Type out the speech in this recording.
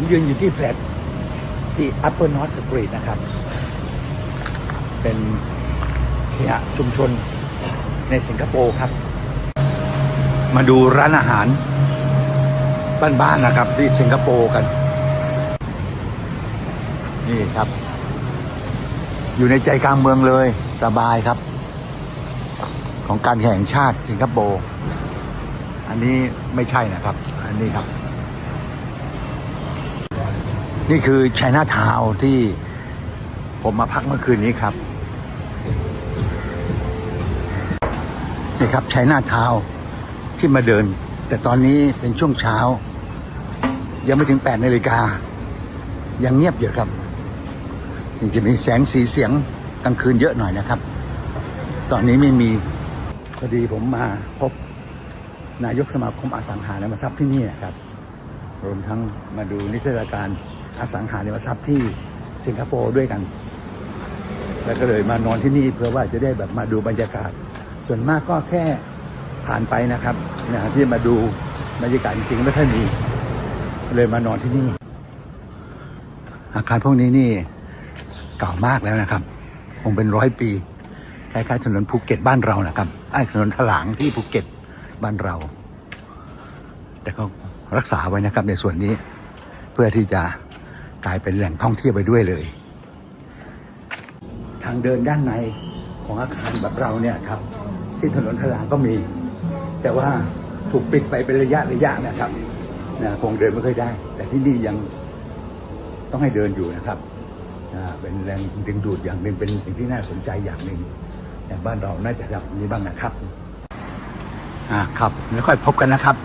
ผมยืนอยู่ที่แฟลตที่ Upper North Street นะครับ เป็นเคหะชุมชนในสิงคโปร์ครับ มาดูร้านอาหาร บ้านๆนะครับ ที่สิงคโปร์กัน นี่ครับ อยู่ในใจกลางเมืองเลยสบายครับ ของการแข่งชาติสิงคโปร์อันนี้ไม่ใช่นะครับ อันนี้ครับ นี่คือช i น่าทาวที่ผมมาพักเมื่อคืนนี้ครับ นี่ครับช i น่าทาวที่มาเดิน แต่ตอนนี้เป็นช่วงเช้า ยังไม่ถึง8นาฬิกา ยังเงียบอยู่ครับ นี่จะมีแสงสีเสียงกลางคืนเยอะหน่อยนะครับ ตอนนี้ไม่มีพอดีผมมาพบนายกสมาคมอสังหาริมทรัพย์ที่นี่ครับ รวมทั้งมาดูนิทรรศการ อสังหาริมทรัพย์ที่สิงคโปร์ด้วยกัน แล้วก็เลยมานอนที่นี่เพื่อว่าจะได้แบบมาดูบรรยากาศ ส่วนมากก็แค่ผ่านไปนะครับนะที่มาดูบรรยากาศจริงๆไม่ค่อยมี เลยมานอนที่นี่ อาคารพวกนี้นี่เก่ามากแล้วนะครับ คงเป็นร้อยปีคล้ายๆถนนภูเก็ตบ้านเรานะครับไอ้ถนนถลางที่ภูเก็ตบ้านเรา แต่ก็รักษาไว้นะครับในส่วนนี้เพื่อที่จะ กลายเป็นแหล่งท่องเที่ยวไปด้วยเลย ทางเดินด้านในของอาคารแบบเราเนี่ยครับ ที่ถนนถลางก็มี แต่ว่าถูกปิดไปเป็นระยะระยะนะครับนะคงเดินไม่ค่อยได้ แต่ที่นี่ยังต้องให้เดินอยู่นะครับอ่าเป็นแรงดึงดูดอย่างหนึ่งเป็นสิ่งที่น่าสนใจอย่างหนึ่งอย่างบ้านเราน่าจะทำนี้บ้างนะครับอ่าครับแล้วค่อยพบกันนะครับ